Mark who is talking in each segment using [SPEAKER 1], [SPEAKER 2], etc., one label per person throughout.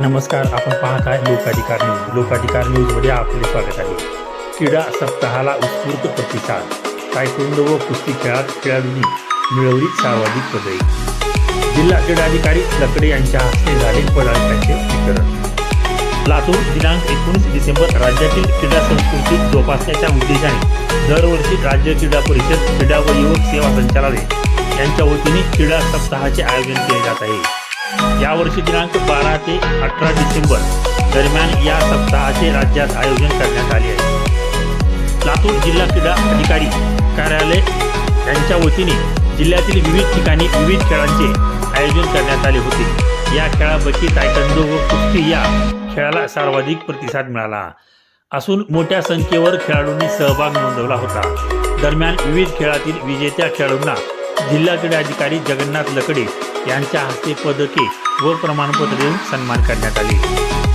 [SPEAKER 1] नमस्कार आपण पाहत आहे लोकाधिकार न्यूज. लोकाधिकार न्यूजमध्ये आपले स्वागत आहे. क्रीडा सप्ताहाला उत्स्फूर्त प्रतिसाद. तायकोंडो व कुस्ती खेळात खेळाडूंनी मिळवली सर्वाधिक पदे. जिल्हा क्रीडाधिकारी लकडे यांच्या हस्ते झाले पदार्थांचे वितरण. लातूर दिनांक एकोणीस डिसेंबर राज्यातील क्रीडा संस्कृती जोपासण्याच्या उद्देशाने दरवर्षी राज्य क्रीडा परिषद क्रीडा व युवक सेवा संचालनालय यांच्या वतीने क्रीडा सप्ताहाचे आयोजन केले जात आहे. यावर्षी दिनांक बारा ते अठरा डिसेंबर दरम्यान या सप्ताहाचे राज्यात आयोजन करण्यात आले आहे. लातूर जिल्हा क्रीडा अधिकारी कार्यालय यांच्या वतीने जिल्ह्यातील विविध ठिकाणी विविध खेळांचे आयोजन करण्यात आले होते. या खेळापैकी तायकंदो व कुस्ती या खेळाला सर्वाधिक प्रतिसाद मिळाला. असून मोठ्या संख्येवर खेळाडूंनी सहभाग नोंदवला होता. दरम्यान विविध खेळातील विजेत्या खेळाडूंना जिल्हा क्रीडा अधिकारी जगन्नाथ लकडे यांच्या हस्ते पदके व प्रमाणपत्र देऊन सन्मान करण्यात आले.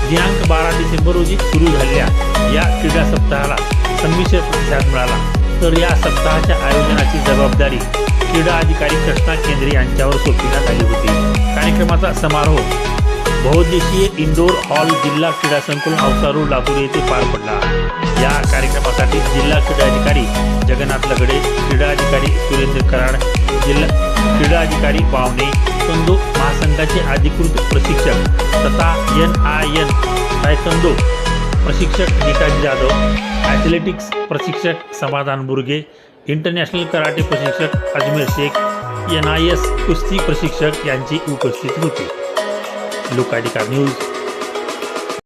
[SPEAKER 1] दिनांक बारा डिसेंबर रोजी सुरू झालेल्या या क्रीडा सप्ताहाला संमिश्र प्रतिसाद मिळाला. तर या सप्ताहाच्या आयोजनाची जबाबदारी क्रीडा अधिकारी कृष्णा केंद्रे यांच्यावर सोपविण्यात आली होती. कार्यक्रमाचा समारोह बहुद्देशीय इंडोर हॉल जिल्हा क्रीडा संकुल औसा लातूर येथे पार पडला. या कार्यक्रमासाठी जिल्हा क्रीडा अधिकारी जगन्नाथ लगडे अधिकारी सुरेंद्र कराड जिल्हा क्रीडा अधिकारी पावणे कंदो महासंघाचे अधिकृत प्रशिक्षक तथा एन आय एन तायकंदो प्रशिक्षक निकाजी जाधव ॲथलेटिक्स प्रशिक्षक समाधान बुर्गे इंटरनॅशनल कराटे प्रशिक्षक Ajmer Shaikh N I S कुस्ती प्रशिक्षक यांची उपस्थिती होती. लोकाधिकार न्यूज